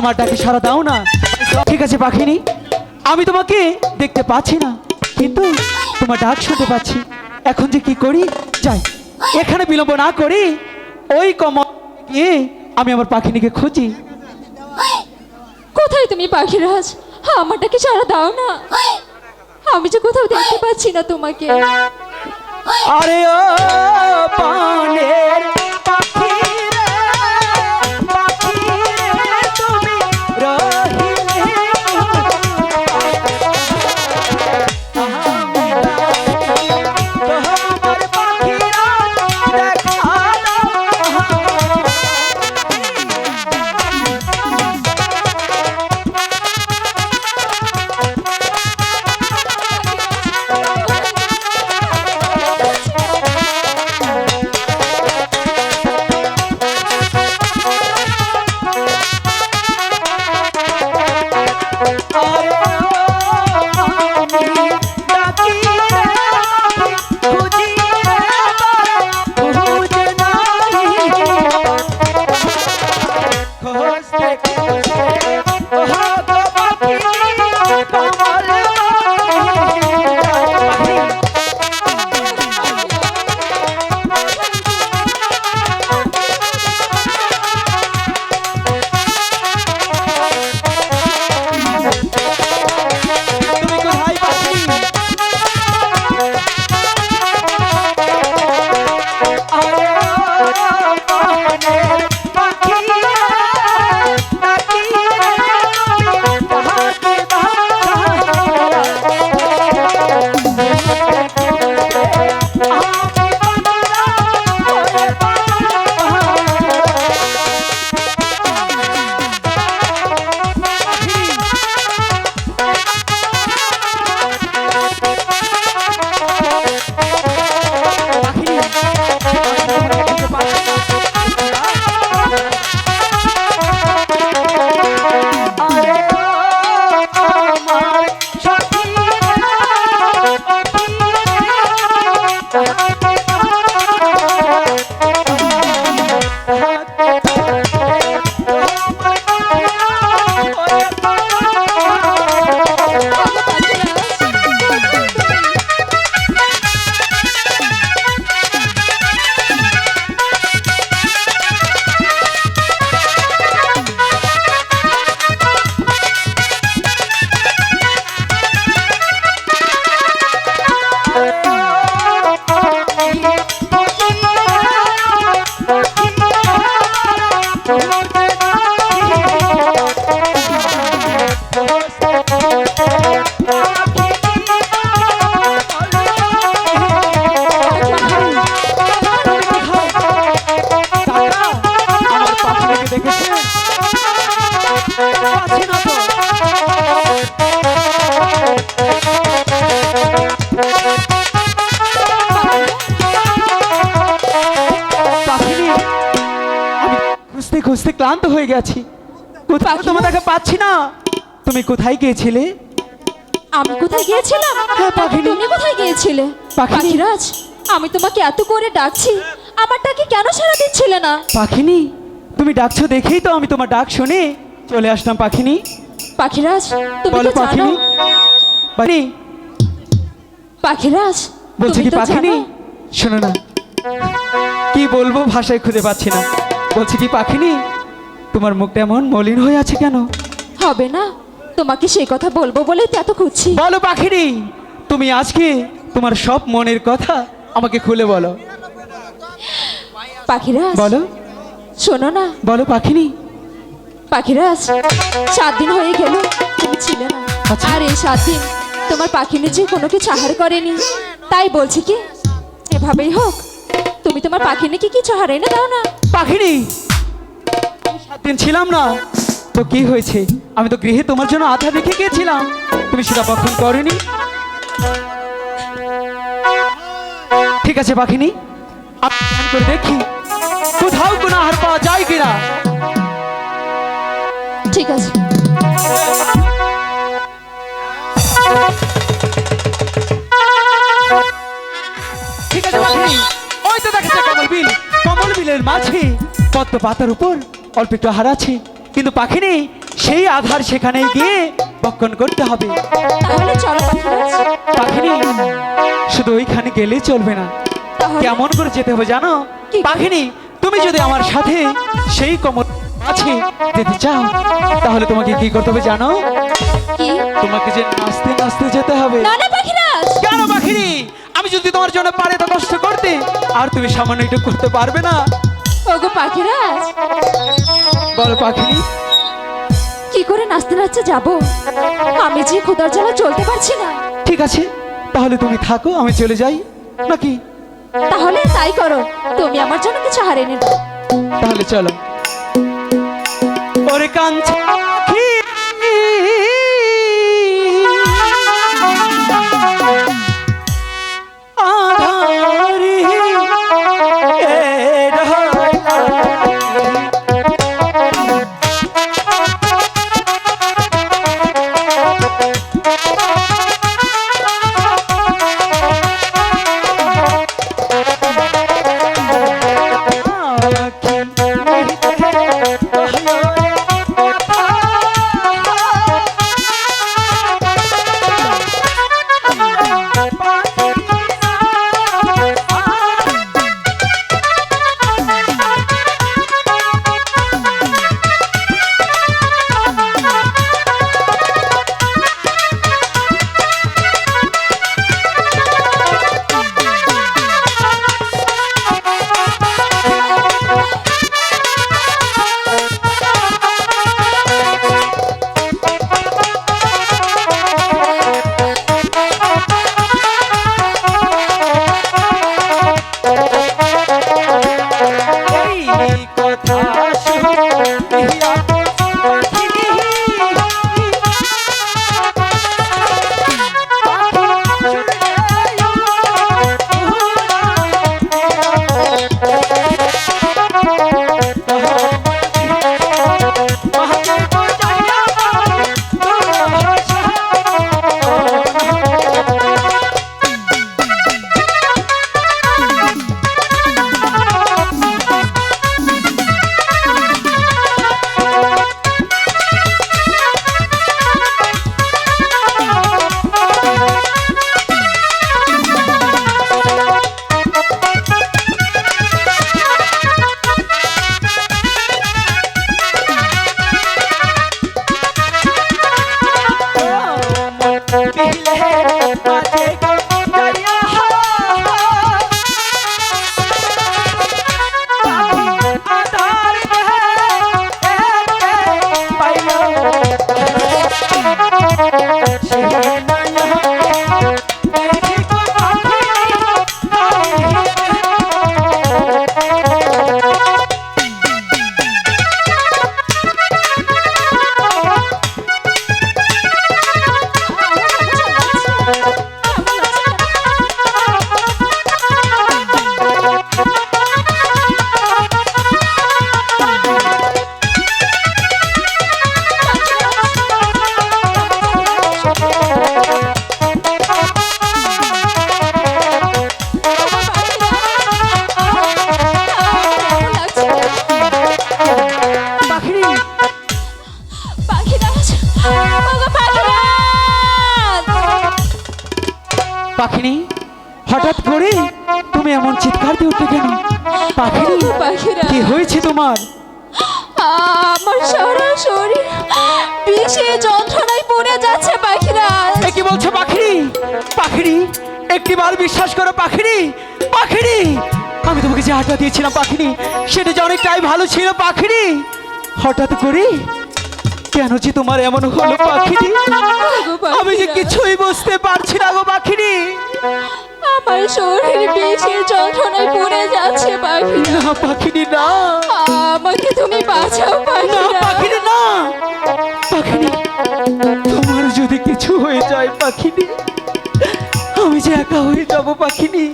আমার ডাকে সারা দাও না। ঠিক আছে পাখিনি? আমি তোমাকে দেখতে পাচ্ছি না কিন্তু তোমার ডাক শুনতে পাচ্ছি। এখন যে কি করি? যাই এখানে বিলম্ব না করি ওই কম গিয়ে আমি আমার পাখিনিকে খুঁজি। কোথায় তুমি পাখিরাজ? আমারটাকে সারা দাও না। আমি যে কোথাও দেখতে পাচ্ছি না তোমাকে। আরে ও পানের ক্লান্ত হয়ে গেছি। কোথাও পাখি? দেখা পাচ্ছি না। তুমি কোথায় গিয়েছিলে? আমি কোথায় গিয়েছিলাম? হ্যাঁ, পাখিনি। তুমি কোথায় গিয়েছিলে। পাখিরাজ আমি তোমাকে এত করে ডাকছি। আমারটাকে কেন সারা দিচ্ছিলে না? পাখিনি। তুমি ডাকছো দেখেই তো আমি তোমার ডাক শুনে চলে আসলাম পাখিনি। পাখিরাজ তুমি বলো তো জানো। পাখিনি। পাখিরাজ বলছি কি পাখিনি? শোনো না। কি বলব ভাষায় খুঁজে পাচ্ছি না। বলছি কি পাখিনি? তোমার মুখটা এমন মলিন হয়ে আছে কেন? হবে না। তোমাকে সেই কথা বলব বলেই তো এত খুঁজছি। বলো পাখিনি তুমি আজকে তোমার সব মনের কথা আমাকে খুলে বলো। পাখিরা বলো। শোনো না। বলো পাখিনি। পাখিরাজ সাত দিন হয়ে গেল তুমি ছিলে না। আচ্ছা। আর এই সাত দিন তোমার পাখি নিজে কোনো কিছু আহার করেনি তাই বলছি কি? এভাবেই হোক তুমি তোমার পাখিনিকে কিছু আহার এনে দাও না। পাখিনি সাত দিন ছিলাম না তো কি হয়েছে? আমি তো গৃহে তোমার জন্য আধা রেখে গিয়েছিলাম তুমি সেটা পক্ষণ করনি। ঠিক আছে পাখিনি আমি করে দেখি। কোথাও কোনো আহার পাওয়া যায় কিনা? ঠিক আছে। ঠিক আছে পাখিনি ওই তো দেখাচ্ছে কমল বিল কমল বিলের মাঝে পদ্ম পাতার উপর অল্প একটু আছে কিন্তু পাখিনি সেই আধার সেখানে গিয়ে বক্ষণ করতে হবে। পাখিনি শুধু ওইখানে গেলেই চলবে না। কেমন করে যেতে হবে জানো? পাখিনি তুমি যদি আমার সাথে সেই কমল আছে যেতে চাও তাহলে তোমাকে কি করতে হবে জানো? তোমাকে যে নাচতে নাচতে যেতে হবে। কেন পাখিনি? আমি যদি তোমার জন্য পারে তো কষ্ট করতে আর তুমি সামান্য একটু করতে পারবে না। ওগো পাখিরা। বলো পাখিনি কি করে নাচতে নাচতে যাব? আমি যে ক্ষুদার জ্বালা চলতে পারছি না। ঠিক আছে তাহলে তুমি থাকো আমি চলে যাই। নাকি? তাহলে তাই করো তুমি আমার জন্য কিছু হারে নি দাও তাহলে চলো। ওরে কাঞ্চা বিষে যন্ত্রণায় পড়ে যাচ্ছে পাখিরাজ এ কি বলছো পাখিরি? পাখিরি? একটিবার বিশ্বাস করো পাখিরি? পাখিরি! আমি তোমাকে যে আটা দিয়েছিলাম পাখিরি সেটা যে অনেকটাই ভালো ছিল পাখিরি। হঠাৎ করে কেন যে তোমার এমন হলো পাখিরি? আমি যে কিছুই বুঝতে পারছি না গো পাখিরি। আমার শরীর বিষে যন্ত্রণায় পড়ে যাচ্ছে পাখিরাজ না পাখিরি না। আমাকে তুমি বাঁচাও না পাখিরাজ পাখিরি না। পাখিরি তোমার যদি কিছু হয়ে যায় পাখিরি আমি যে একা হয়ে যাব পাখিনি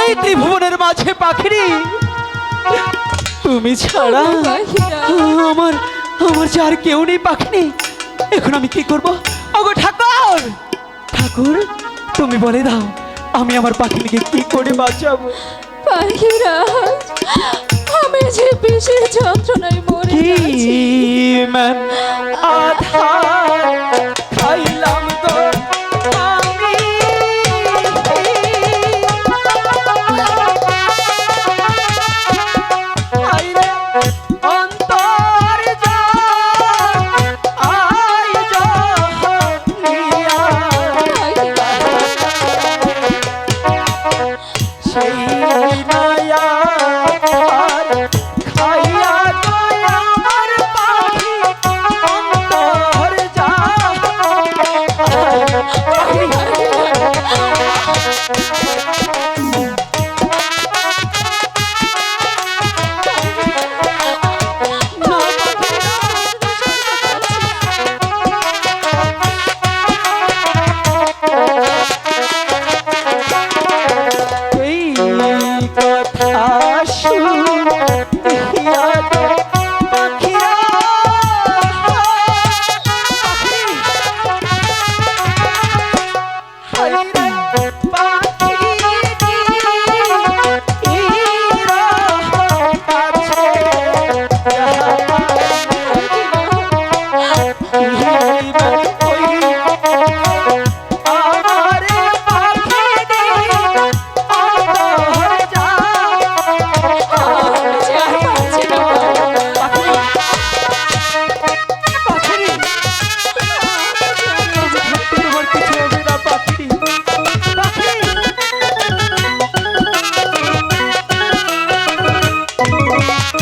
এই ত্রিভুবনের মাঝে পাখিরি তুমি ছাড়া আমার আমার যে আর কেউ নেই পাখিনি। এখন আমি কি করব? ওগো ঠাকুর! ঠাকুর তুমি বলে দাও আমি আমার পাখিনিকে কি করে বাঁচাবো? পাখিরাজ আমি যে বিশেষ যন্ত্রণায় মরে যাচ্ছি। মান Música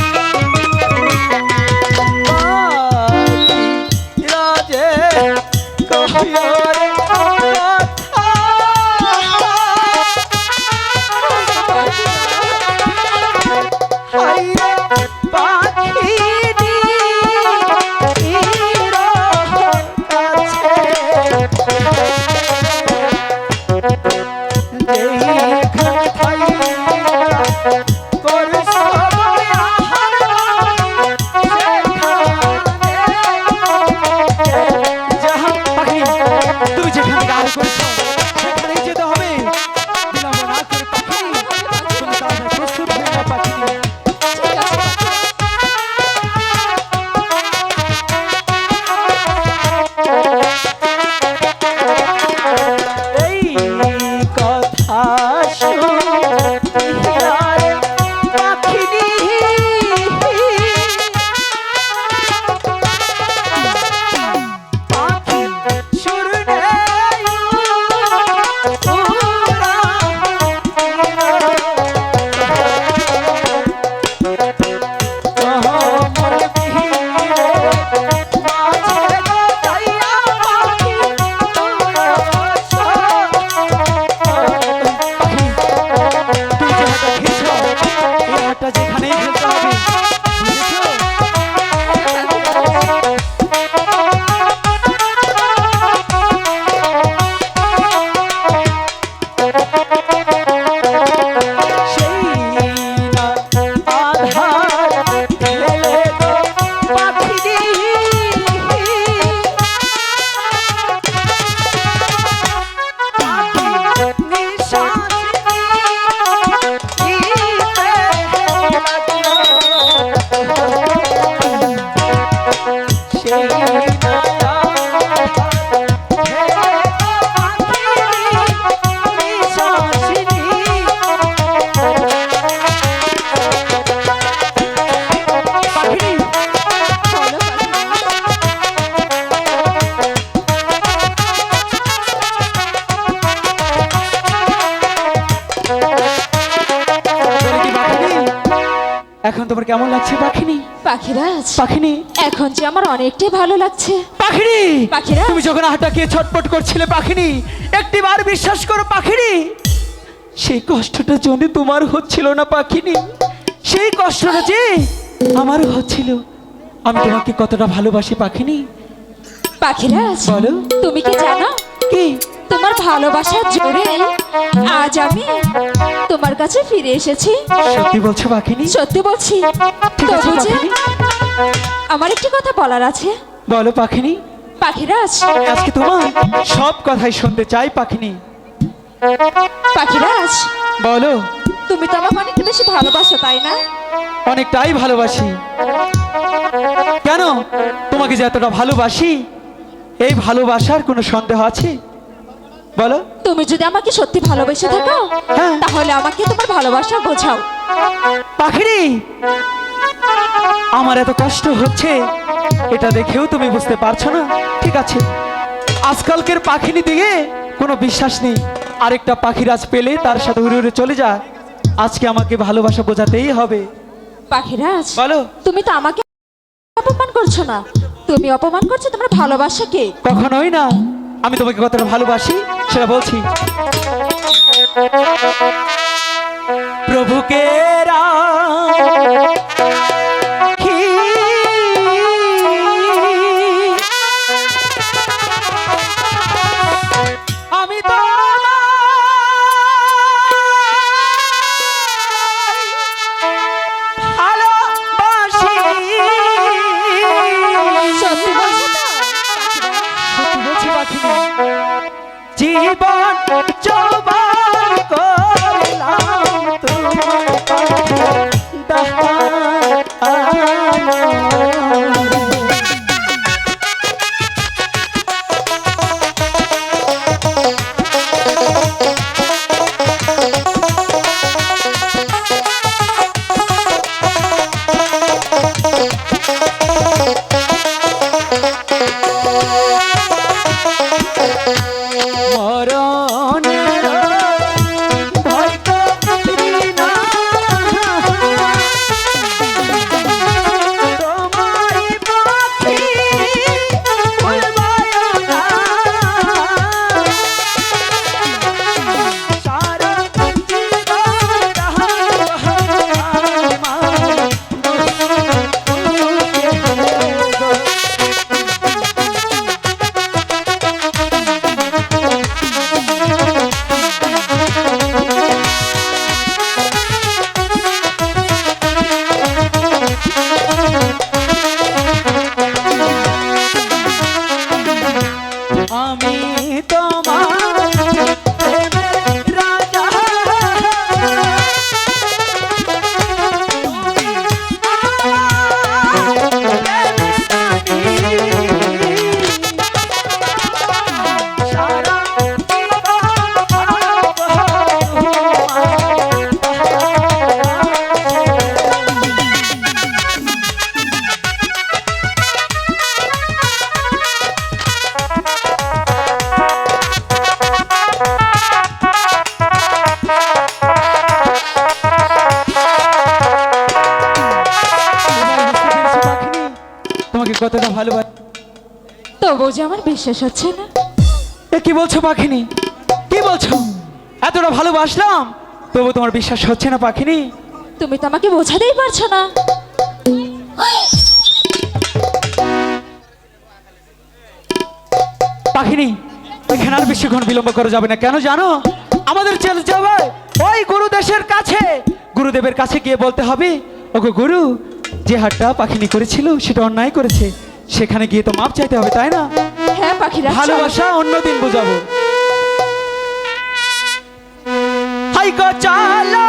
পাখিরাজ পাখিনি। এখন যে আমার অনেকটাই ভালো লাগছে। পাখিনি। পাখিরা? তুমি যখন হাঁটাকে ছটপট করছিলে পাখিনি। একটিবার বিশ্বাস করো পাখিনি। সেই কষ্টটা যদি তোমার হচ্ছিল না পাখিনি। সেই কষ্টটা যে আমার হচ্ছিল। আমি তোমাকে কতটা ভালোবাসি পাখিনি। পাখিরাজ বলো। তুমি কি জানো? কি? তোমার ভালোবাসার জোরে আজ আমি তোমার কাছে ফিরে এসেছি। সত্যি বলছো পাখিনি সত্যি বলছি। তবু যে আমার একটি কথা বলার আছে। বলো পাখিনি পাখিরাজ আজকে তোমার সব কথাই শুনতে চাই পাখিনি পাখিরাজ বলো। তুমি তো আমাকে অনেক বেশি ভালোবাসো তাই না? অনেকটাই ভালোবাসি। কেন? তোমাকে যে এতটা ভালোবাসি এই ভালোবাসার কোনো সন্দেহ আছে? বলো। তুমি যদি আমাকে সত্যি ভালোবেসে থাকো হ্যাঁ। তাহলে আমাকে তোমার ভালোবাসা বোঝাও। পাখিরি আমার এত কষ্ট হচ্ছে এটা দেখেও তুমি বুঝতে পারছ না। ঠিক আছে আজকালকের পাখিনি দিকে কোনো বিশ্বাস নেই। আরেকটা পাখির আজ পেলে তার সাথে উড়ে উড়ে চলে যায় আজকে আমাকে ভালোবাসা বোঝাতেই হবে। পাখিরাজ বলো। তুমি তো আমাকে অপমান করছ না। তুমি অপমান করছ তোমার ভালোবাসাকে। কখনোই না। আমি তোমাকে কতটা ভালোবাসি সেটা বলছি প্রভুকে রাখি। তবু যে আমার বিশ্বাস হচ্ছে না। এ কি বলছো পাখিনি? কি বলছো? এতটা ভালোবাসলাম তবু তোমার বিশ্বাস হচ্ছে না পাখিনি? তুমি তো আমাকে বোঝাতেই পারছ না। পাখিনি এখানে আর বেশিক্ষণ বিলম্ব করা যাবে না। কেন জানো? আমাদের চলে যাবে ওই গুরুদেশের কাছে। গুরুদেবের কাছে গিয়ে বলতে হবে ওগো গুরু যে হাটটা পাখিনি করেছিল সেটা অন্যায় করেছে। সেখানে গিয়ে তো মাপ চাইতে হবে তাই না? হ্যাঁ পাখিরা। ভালোবাসা অন্যদিন বোঝাবো। হাই গো চালা।